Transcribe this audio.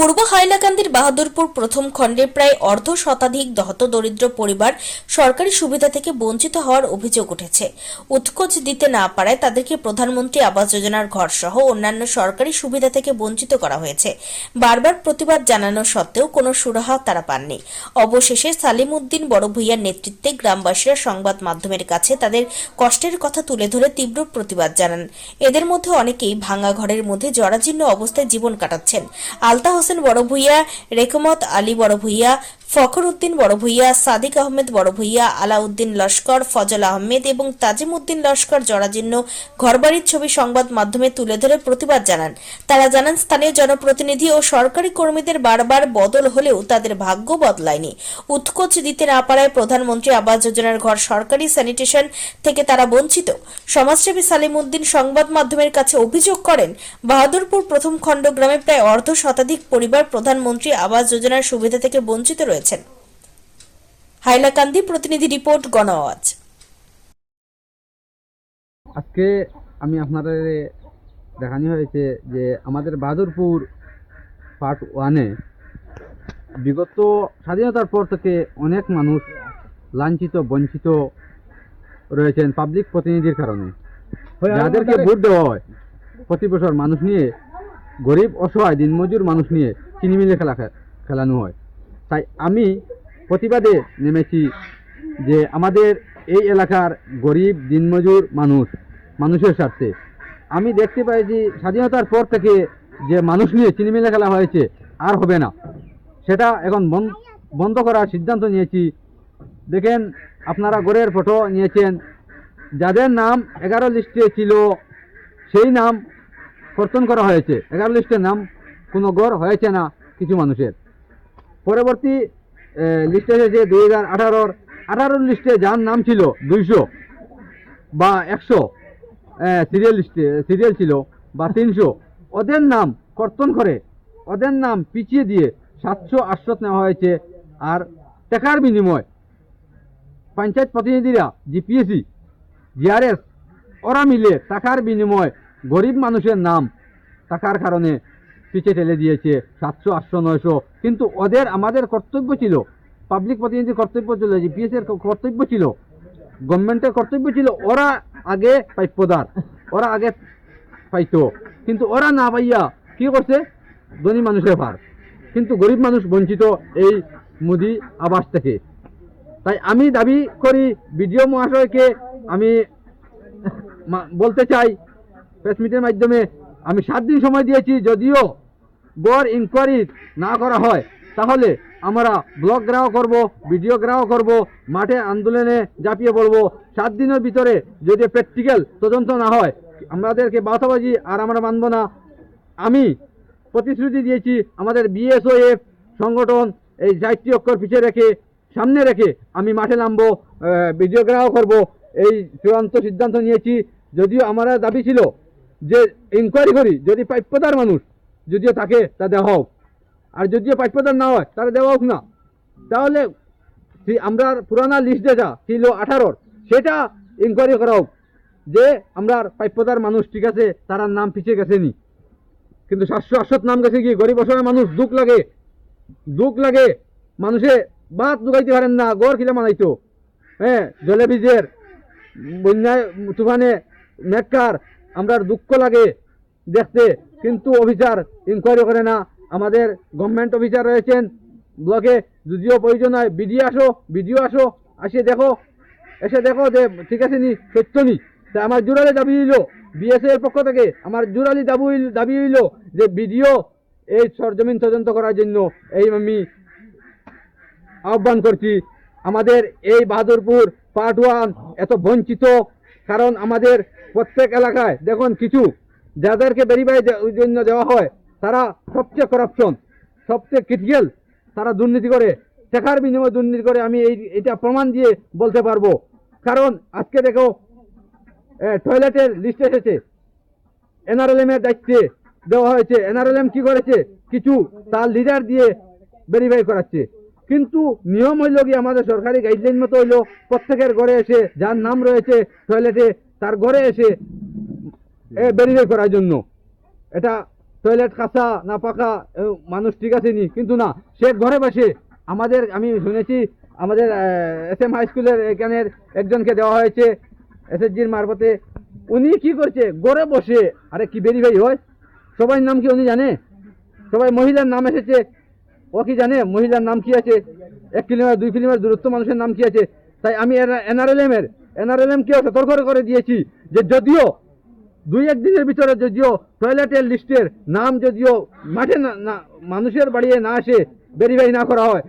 পূর্ব হাইলাকান্দির বাহাদুরপুর প্রথম খণ্ডে প্রায় অর্ধ শতাধিক দহত দরিদ্র পরিবার সরকারি সুবিধা থেকে বঞ্চিত হওয়ার অভিযোগ উঠেছে। উৎকোচ দিতে না পারায় তাদেরকে প্রধানমন্ত্রী আবাস যোজনার ঘর সহ অন্যান্য সরকারি সুবিধা থেকে বঞ্চিত করা হয়েছে। বারবার প্রতিবাদ জানানো সত্ত্বেও কোনো সুরাহা তারা পাননি। অবশেষে সালিম উদ্দিন বড় ভূঁইয়ার নেতৃত্বে গ্রামবাসীরা সংবাদ মাধ্যমের কাছে তাদের কষ্টের কথা তুলে ধরে তীব্র প্রতিবাদ জানান। এদের মধ্যে অনেকেই ভাঙা ঘরের মধ্যে জরাজীর্ণ অবস্থায় জীবন কাটাচ্ছেন। আলতা হোসেন বড় ভূঁইয়া রেকমত আলী বড় ভূঁইয়া ফখর উদ্দিন বড় ভূঁইয়া সাদিক আহমেদ বড় ভূঁইয়া আলাউদ্দিন লস্কর, ফজল আহমেদ এবং তাজিম উদ্দিন লস্কর জরাজীর্ণ ঘরবাড়ির ছবি সংবাদ মাধ্যমে তুলে ধরে প্রতিবাদ জানান। তারা জানান, স্থানীয় জনপ্রতিনিধি ও সরকারি কর্মীদের বারবার বদল হলেও তাদের ভাগ্য বদলায়নি। উৎকোচ দিতে না পারায় প্রধানমন্ত্রী আবাস যোজনার ঘর সরকারি স্যানিটেশন থেকে তারা বঞ্চিত। সমাজসেবী সালিম উদ্দিন সংবাদ মাধ্যমের কাছে অভিযোগ করেন, বাহাদুরপুর প্রথম খণ্ড গ্রামে প্রায় অর্ধ শতাধিক পরিবার প্রধানমন্ত্রী আবাস যোজনার সুবিধা থেকে বঞ্চিত রয়েছেন। হাইলাকান্দি প্রতিনিধি রিপোর্ট গণআওয়াজ। আজকে আমি আপনাদের দেখানো হয়েছে যে আমাদের বাহাদুরপুর পার্ট ওয়ানে বিগত স্বাধীনতার পর থেকে অনেক মানুষ লাঞ্ছিত বঞ্চিত রয়েছেন পাবলিক প্রতিনিধির কারণে। যাদেরকে ভোট দেওয়া হয় প্রতি বছর মানুষ নিয়ে গরিব, অসহায়, দিনমজুর মানুষ নিয়ে চিনিমিলে খেলা খেলানো হয়। তাই আমি প্রতিবাদে নেমেছি যে আমাদের এই এলাকার গরিব, দিনমজুর মানুষ, মানুষের স্বার্থে। আমি দেখতে পাই যে স্বাধীনতার পর থেকে যে মানুষ নিয়ে চিনিমিলে খেলা হয়েছে, আর হবে না। সেটা এখন বন- বন্ধ করার সিদ্ধান্ত নিয়েছি। দেখেন, আপনারা গড়ের ফটো নিয়েছেন। যাদের নাম এগারো লিস্টে ছিল, সেই নাম কর্তন করা হয়েছে। এগারো লিস্টের নাম কোনো গড় হয়েছে না কিছু মানুষের। পরবর্তী লিস্টে এসেছে দুই হাজার আঠারোর। আঠারোর লিস্টে যার নাম ছিল দুইশো বা একশো সিরিয়াল লিস্টে সিরিয়াল ছিল বা তিনশো। ওদের নাম কর্তন করে, ওদের নাম পিছিয়ে দিয়ে সাতশো আটশো নেওয়া হয়েছে। আর টাকার বিনিময় পঞ্চায়েত প্রতিনিধিরা জিপিএসি জিআরএস, ওরা মিলে টাকার বিনিময় গরিব মানুষের নাম। টাকার কারণে পিছিয়ে ঠেলে দিয়েছে সাতশো, আটশো, নয়শো। কিন্তু ওদের, আমাদের কর্তব্য ছিল পাবলিক প্রতিনিধির কর্তব্য ছিল জিপিএস এর কর্তব্য ছিল গভর্নমেন্টের কর্তব্য ছিল, ওরা আগে প্রাপ্যদার ওরা আগে পাইতো। কিন্তু ওরা না পাইয়া কি করছে? ধনী মানুষের ভার। কিন্তু গরিব মানুষ বঞ্চিত এই মোদি আবাস থেকে। তাই আমি দাবি করি, বিডিও মহাশয়কে আমি বলতে চাই প্রেস মিটের মাধ্যমে আমি সাত দিন সময় দিয়েছি, যদিও গড় ইনকোয়ারি না করা হয়। তাহলে আমরা ব্লক গ্রাহ করব ভিডিও গ্রাহ করব, মাঠে আন্দোলনে ঝাঁপিয়ে পড়ব সাত দিনের ভিতরে যদি প্র্যাকটিক্যাল তদন্ত না হয়, আমাদেরকে বাতাবাজি আর আমরা মানব না। আমি প্রতিশ্রুতি দিয়েছি, আমাদের বিএসওএফ সংগঠন এই চারটি অক্ষর পিছিয়ে রেখে, সামনে রেখে আমি মাঠে নামবো ভিডিও গ্রাহ করব। এই চূড়ান্ত সিদ্ধান্ত নিয়েছি। যদিও আমার দাবি ছিল যে ইনকোয়ারি করি, যদি প্রাপ্যতার মানুষ, যদিও তাকে তা দেওয়া হোক। আর যদিও প্রাপ্যতার না হয়, তারা দেওয়া হোক না। তাহলে আমরা পুরানা লিস্ট যেটা ছিল আঠারোর, সেটা ইনকোয়ারি করা হোক। যে আমরা প্রাপ্যতার মানুষ, ঠিক আছে, তার নাম পিছিয়ে গেছে নি। কিন্তু সাতশো আটশোর নাম গেছে কি? গরিব অসহায় মানুষ, দুঃখ লাগে। দুঃখ লাগে। মানুষে ভাত জোগাইতে পারেন না গড় খিলে মানাইতো। হ্যাঁ জলে বীজের বন্যায়, তুফানে, মেঘকার আমরা দুঃখ লাগে দেখতে, কিন্তু অফিসার ইনকোয়ারি করে না। আমাদের গভর্নমেন্ট অফিসার রয়েছেন। ব্লকে যদিও প্রয়োজন হয় বিডিও আসো বিডিও আসো, আসিয়ে দেখো। এসে দেখো যে, ঠিক আছে নি, সত্য নি। তা আমার জোরালি দাবি হইল বিএসএ এর পক্ষ থেকে আমার জোরালি দাবি দাবি হইল যে বিডিও এই সরজমিন তদন্ত করার জন্য এই আমি আহ্বান করছি। আমাদের এই বাহাদুরপুর পার্ট ওয়ান এত বঞ্চিত কারণ আমাদের প্রত্যেক এলাকায় দেখুন কিছু যাদেরকে ভেরিফাই জন্য দেওয়া হয়, তারা সবচেয়ে করাপশন সবচেয়ে ক্রিটিক্যাল তারা দুর্নীতি করে। শেখার বিনিময়ে দুর্নীতি করে, আমি এই এটা প্রমাণ দিয়ে বলতে পারব। কারণ আজকে দেখো টয়লেটের লিস্ট এসেছে। এনআরএলএম এর দায়িত্বে দেওয়া হয়েছে। এনআরএলএম কি করেছে? কিছু তার লিডার দিয়ে ভেরিফাই করাচ্ছে। কিন্তু নিয়ম হইল কি, আমাদের সরকারি গাইডলাইন মতো হইল, প্রত্যেকের ঘরে এসে যার নাম রয়েছে টয়লেটে তার ঘরে এসে ভেরিফাই করার জন্য। এটা টয়লেট কাঁচা, না পাকা মানুষ ঠিক আছে নি? কিন্তু না, সে ঘরে বসে আমাদের, আমি শুনেছি, আমাদের এস এম হাই স্কুলের এখানের একজনকে দেওয়া হয়েছে এসএসজির মারফতে। উনি কি করছে? ঘরে বসে, আরে কি ভেরিফাই হয়? সবাই নাম কি উনি জানে? সবাই মহিলার নাম এসেছে ও কি জানে, মহিলার নাম কি আছে? এক কিলোমিটার, দুই কিলোমিটার দূরত্ব মানুষের নাম কি আছে? তাই আমি এনআরএলএম এর এনআরএলএম কেও সতর্ক করে দিয়েছি যে যদিও দুই এক দিনের ভিতরে যদিও টয়লেটের লিস্টের নাম যদিও মাঠে না- মানুষের বাড়িয়ে না আসে ভেরিফাই না করা হয়